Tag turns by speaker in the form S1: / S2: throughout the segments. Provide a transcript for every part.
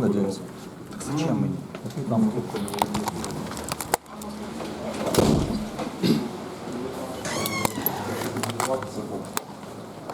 S1: надеемся.
S2: Так зачем мені?
S1: Нам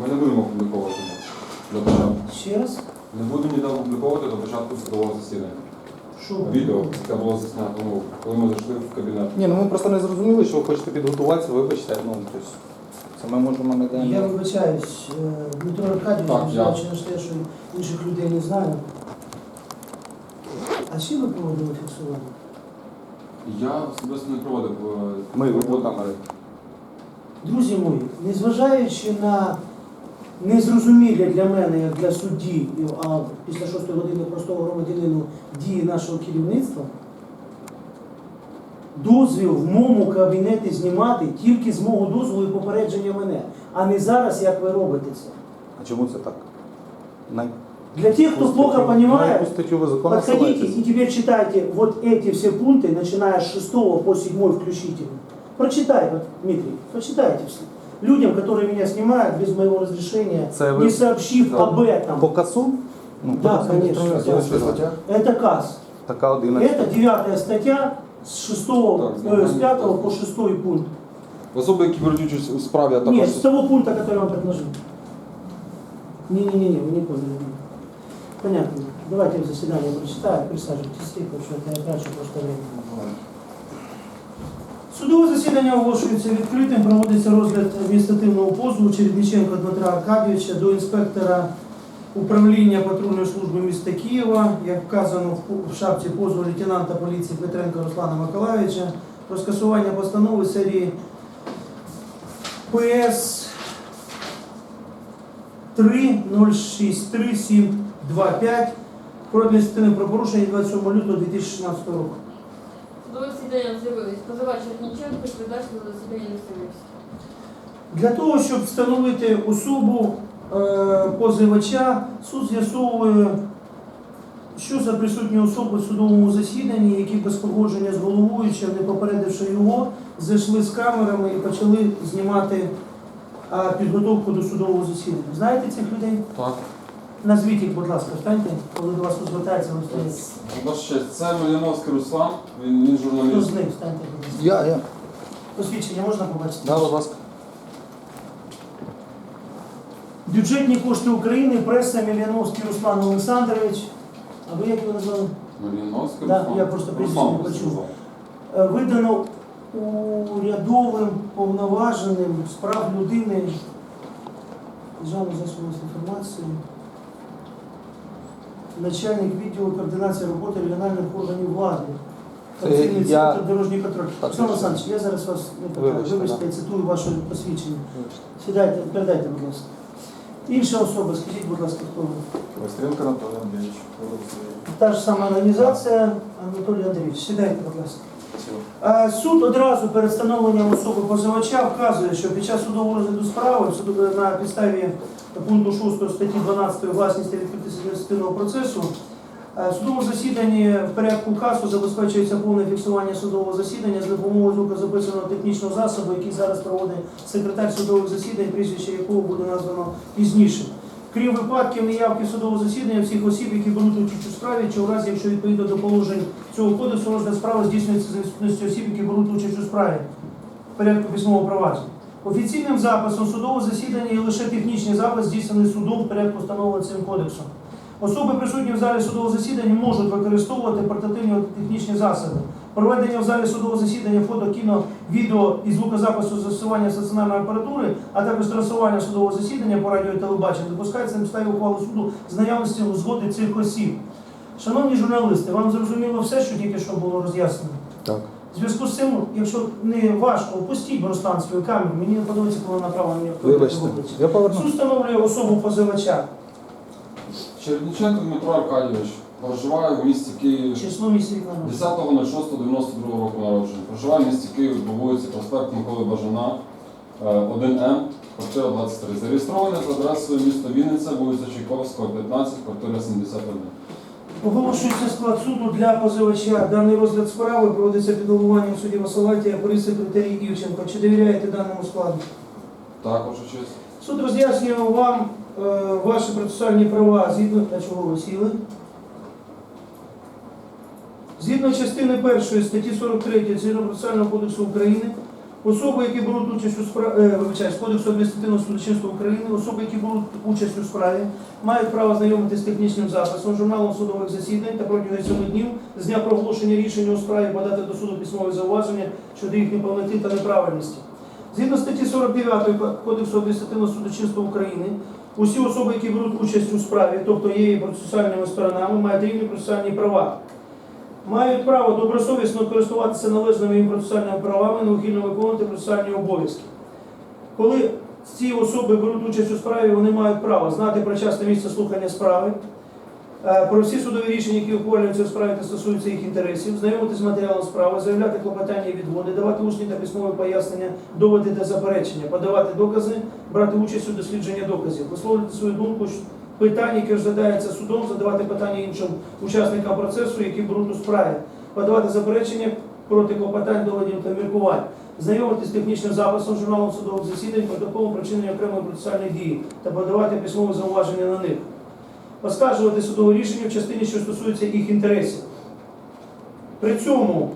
S3: Ми не будемо публіковувати до початку.
S4: Ще раз?
S3: Не будемо ніде публіковувати до початку судового засідання.
S4: Що?
S3: Відео, яке було заснято, ну, коли ми зайшли в кабінет.
S2: Ні, ну ми просто не зрозуміли, що ви хочете підготуватися, вибачте. Ну, тобто, це ми можемо не
S4: Я вибачаюсь, е, Дмитро Аркадійович,
S3: Так, я.
S4: зважаючи на те, що інших людей не знаю. А чим ви проводили фіксування?
S3: Я особисто не проводив.
S2: Ми відеокамери.
S4: Друзі мої, незважаючи на незрозумілі для мене, як для судді, а після шостої години простого громадянину дії нашого керівництва, дозвіл в моєму кабінеті знімати тільки з мого дозволу і попередження мене, а не зараз, як ви робите це.
S2: А чому це так? На
S4: Для тех, кто
S2: яку
S4: плохо
S2: статтю- На
S4: понимает,
S2: яку статтю ви закону
S4: подходите
S2: ссилаєтесь?
S4: и теперь читайте вот эти все пункты, начиная с 6 по 7 включительно. Прочитай, вот, Дмитрий, прочитайте все. Людям, которые меня снимают без моего разрешения,
S2: Це ви-
S4: не сообщив
S2: Да.
S4: об этом.
S2: По касу? Ну,
S4: Да,
S2: по касу
S4: конечно.
S2: ніхто не
S4: Да.
S2: розповідає.
S4: Это КАС.
S2: Така 11.
S4: Это девятая статья с 6,
S3: Так,
S4: э, с
S3: знаю.
S4: 5 по 6 пункт.
S3: Особи, які беруть участь у справі, а також
S4: Нет, с того пункта, который я вам предложил. Не-не-не, вы не поняли. Понятно. Давайте в заседание прочитаю, присаживайтесь, тихо, это я трачу просто время. Судове засідання оголошується відкритим, проводиться розгляд адміністративного позову Чередниченка Дмитра Аркадійовича до інспектора управління патрульної служби міста Києва, як вказано в- шапці позову лейтенанта поліції Петренка Руслана Миколаївича про скасування постанови серії ПС 3063725 про адміністративне правопорушення 27 лютого 2016 року.
S5: До засідання з'явились позивач Черніченко, відповідач на засідання не з'явився.
S4: Для того, щоб встановити особу е, позивача, суд з'ясовує, що за присутні особи в судовому засіданні, які без погодження з головуючим, не попередивши його, зайшли з камерами і почали знімати е, підготовку до судового засідання. Знаєте цих людей?
S3: Так.
S4: Назвіть їх, будь ласка, встаньте, коли до вас звертається, ви встанете.
S3: Це Маліновський Руслан, він, він
S4: Хто
S3: журналіст.
S4: з них встаньте, будь ласка.
S2: Я, я.
S4: Посвідчення можна побачити?
S2: Да, будь ласка.
S4: Бюджетні кошти України, преса Мільяновський Руслан Олександрович. А ви як його назвали?
S3: Маліновський
S4: Да,
S3: Руслан.
S4: я просто прізвище
S3: Руслан
S4: не почув. Е, Видано урядовим повноваженим справ людини державного засобу інформації, начальник відділу координації роботи регіональних органів влади.
S2: Це я-
S4: центр дорожній контроль.
S2: Так,
S4: Руслан Олександрович, я зараз вас не питаю.
S2: Вибачте,
S4: Вибачте,
S2: да.
S4: я цитую ваше посвідчення. Сідайте, передайте, будь ласка. Інша особа, скажіть, будь ласка, хто ви?
S1: Вострілка Анатолій Андрійович.
S4: Та ж сама організація, Анатолій Андрійович, сідайте, будь ласка. Е, Суд одразу перед встановленням особи позивача вказує, що під час судового розгляду справи в на підставі пункту 6 статті 12 власність та процесу е, в судовому засіданні в порядку касу забезпечується повне фіксування судового засідання з допомогою звукозаписаного технічного засобу, який зараз проводить секретар судових засідань, прізвище якого буде названо пізніше. Крім випадків неявки судового засідання всіх осіб, які беруть участь у справі, чи у разі, якщо відповідно до положень цього кодексу розгляд справи здійснюється за відсутності осіб, які беруть участь у справі в порядку письмового провадження. Офіційним записом судового засідання є лише технічний запис, здійснений судом в порядку встановленого цим кодексом. Особи, присутні в залі судового засідання, можуть використовувати портативні технічні засоби. Проведення в залі судового засідання фото, кіно, відео і звукозапису застосування стаціонарної апаратури, а також трансування судового засідання по радіо і телебаченню допускається на підставі ухвали суду з наявності згоди цих осіб. Шановні журналісти, вам зрозуміло все, що тільки що було роз'яснено?
S2: Так.
S4: В зв'язку з цим, якщо не важко, опустіть свою камеру, мені не подобається, коли направлено мені в
S2: Вибачте. Я поверну.
S4: Суд встановлює особу позивача.
S3: Черніченко Дмитро Аркадійович проживає в місті Київ
S4: Число місць
S3: 10.06.92 року народження. Проживає в місті Київ по вулиці проспект Миколи Бажана, е, 1М, квартира 23. Зареєстрований за адресою місто Вінниця, вулиця Чайковського, 15, квартира 71.
S4: Оголошується склад суду для позивача. Даний розгляд справи проводиться під головуванням судді Масалатія при секретарі Івченко. Чи довіряєте даному складу?
S3: Також честь.
S4: Суд роз'яснює вам е, ваші процесуальні права згідно та чого ви сіли. Згідно частини 1 статті 43 Цивільного процесуального кодексу України, особи, які беруть участь у справі, вибачаюсь, Кодексу адміністративного судочинства України, особи, які беруть участь у справі, мають право знайомитися з технічним записом, журналом судових засідань та протягом 7 днів з дня проголошення рішення у справі подати до суду письмове зауваження щодо їх неповноти та неправильності. Згідно статті 49 Кодексу адміністративного судочинства України, усі особи, які беруть участь у справі, тобто є її процесуальними сторонами, мають рівні процесуальні права. Мають право добросовісно користуватися належними їм процесуальними правами, неухильно виконувати процесуальні обов'язки. Коли ці особи беруть участь у справі, вони мають право знати про час та місце слухання справи, е, про всі судові рішення, які ухвалюються у справі та стосуються їх інтересів, знайомитися з матеріалом справи, заявляти клопотання і відводи, давати усні та письмові пояснення, доводи та заперечення, подавати докази, брати участь у дослідженні доказів, висловлювати свою думку питань, які розглядаються судом, задавати питання іншим учасникам процесу, які беруть у справі, подавати заперечення проти клопотань, доводів та міркувань, знайомитися з технічним записом журналом судових засідань, протоколом причинення окремої процесуальної дії та подавати письмове зауваження на них. Оскаржувати судове рішення в частині, що стосується їх інтересів. При цьому,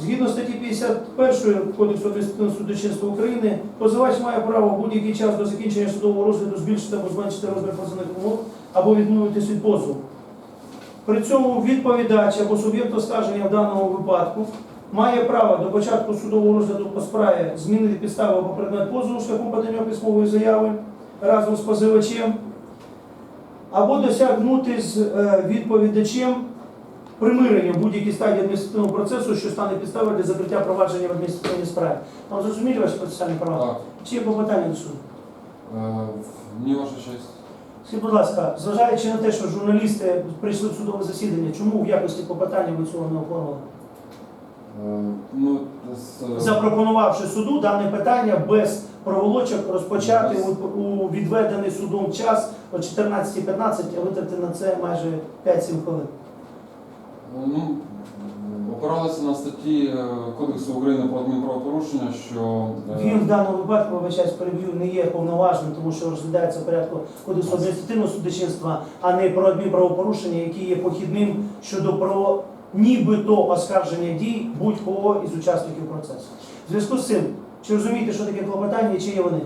S4: згідно статті 51 Кодексу адміністративного судочинства України, позивач має право в будь-який час до закінчення судового розгляду збільшити або зменшити розмір позовних умов або відмовитись від позову. При цьому відповідач або суб'єкт оскарження в даному випадку має право до початку судового розгляду по справі змінити підставу або предмет позову шляхом подання письмової заяви разом з позивачем або досягнути з е, відповідачем примирення в будь-якій стадії адміністративного процесу, що стане підставою для закриття провадження в адміністративній справі. Вам зрозуміли ваші процесуальні права?
S3: Так.
S4: Чи є попитання до суду?
S3: Е, Ні, ваша честь.
S4: Скажіть, будь ласка, зважаючи на те, що журналісти прийшли в судове засідання, чому в якості попитання ви цього не оформили?
S3: Е, Ну, з-
S4: Запропонувавши суду дане питання без проволочок розпочати у, у відведений судом час о 14.15, а витратити на це майже 5-7 хвилин.
S3: Ну, опиралися на статті е, Кодексу України про адмінправопорушення, що е,
S4: Він в даному випадку, вибачаюсь, переб'ю, не є повноважним, тому що розглядається порядку кодексу адміністративного судочинства, а не про адмінправопорушення, яке є похідним щодо про нібито оскарження дій будь-кого із учасників процесу. В зв'язку з цим, чи розумієте, що таке клопотання і чи є вони?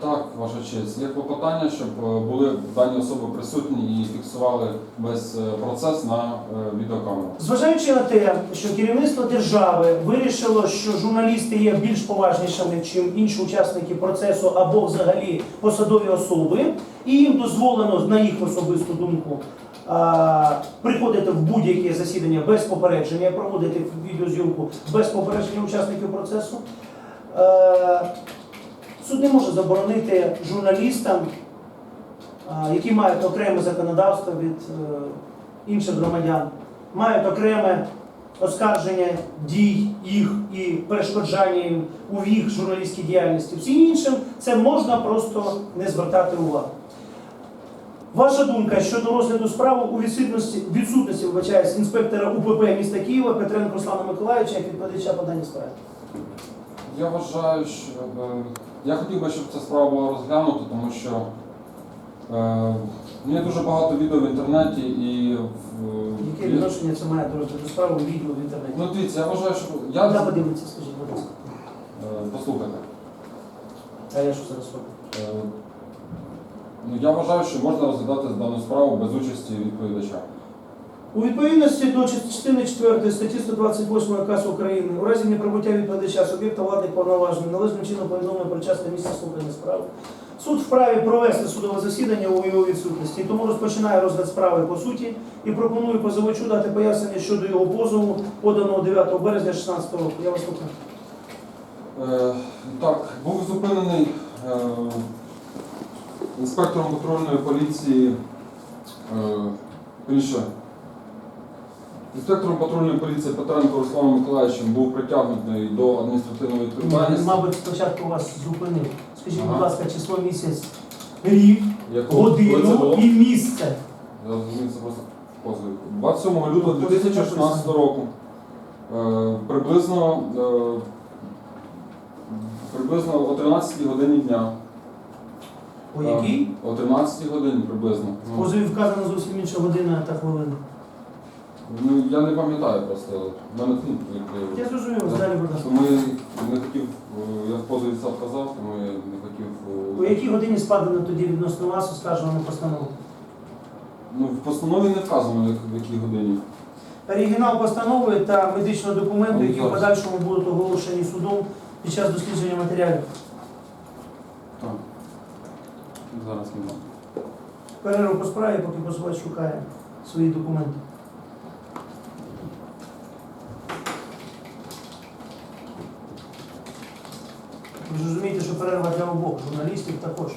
S3: Так, ваша честь, є клопотання, щоб е, були дані особи присутні і фіксували весь е, процес на е, відеокамеру.
S4: Зважаючи на те, що керівництво держави вирішило, що журналісти є більш поважнішими, ніж інші учасники процесу або взагалі посадові особи, і їм дозволено на їх особисту думку приходити в будь-яке засідання без попередження, проводити відеозйомку без попередження учасників процесу. Суд не може заборонити журналістам, які мають окреме законодавство від е, інших громадян, мають окреме оскарження дій їх і перешкоджання їм у їх журналістській діяльності. Всім іншим це можна просто не звертати увагу. Ваша думка щодо розгляду справи у відсутності, відсутності вибачаюсь, інспектора УПП міста Києва Петренко Руслана Миколаївича як відповідача по даній?
S3: Я вважаю, що е, я хотів би, щоб ця справа була розглянута, тому що е, є дуже багато відео в інтернеті і в
S4: Яке відношення це має до розгляду справи у відео в інтернеті?
S3: ну дивіться, я вважаю, що
S4: Я
S3: я
S4: подивіться, скажіть, будь ласка.
S3: Е, послухайте.
S4: А я що зараз роблю?
S3: Е, Ну, я вважаю, що можна розглядати дану справу без участі відповідача.
S4: У відповідності до частини 4 статті 128 КАС України у разі неприбуття відповідача суб'єкта владних повноважень належним чином повідомлено про час та місце слухання справи. Суд вправі провести судове засідання у його відсутності, тому розпочинає розгляд справи по суті і пропонує позивачу дати пояснення щодо його позову, поданого 9 березня 2016 року. Я вас слухаю.
S3: Е, Так, був зупинений е, інспектором патрульної поліції. е. Інспектором патрульної поліції Петренко Русланом Миколаївичем був притягнутий до адміністративної
S4: Він,
S3: відповідальності.
S4: мабуть, спочатку вас зупинив. Скажіть, будь ласка, число місяць, рік,
S3: Якого- коли це
S4: годину
S3: було?
S4: і місце.
S3: Я зрозумів, це просто позов. 27 лютого 2016 року е, приблизно, е, приблизно о 13 годині дня.
S4: О якій?
S3: Е, О 13 годині приблизно.
S4: В
S3: Ну,
S4: позові вказано зовсім інша година та хвилина.
S3: Ну, я не пам'ятаю просто. В мене ну, як-
S4: Я зрозумів, далі, будь ласка.
S3: Тому я не хотів, е, я в позові це вказав, тому я не хотів. е,
S4: У якій годині складено тоді відносно вас оскаржувано постанову?
S3: Ну, в постанові не вказано, в якій годині.
S4: Оригінал постанови та медичного документу, які в подальшому будуть оголошені судом під час дослідження матеріалів.
S3: Так. Зараз не знаю.
S4: Перерву по справі, поки позивач шукає свої документи. Розумієте, що перерва для обох журналістів також.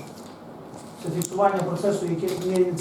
S4: Це фіксування процесу, яке не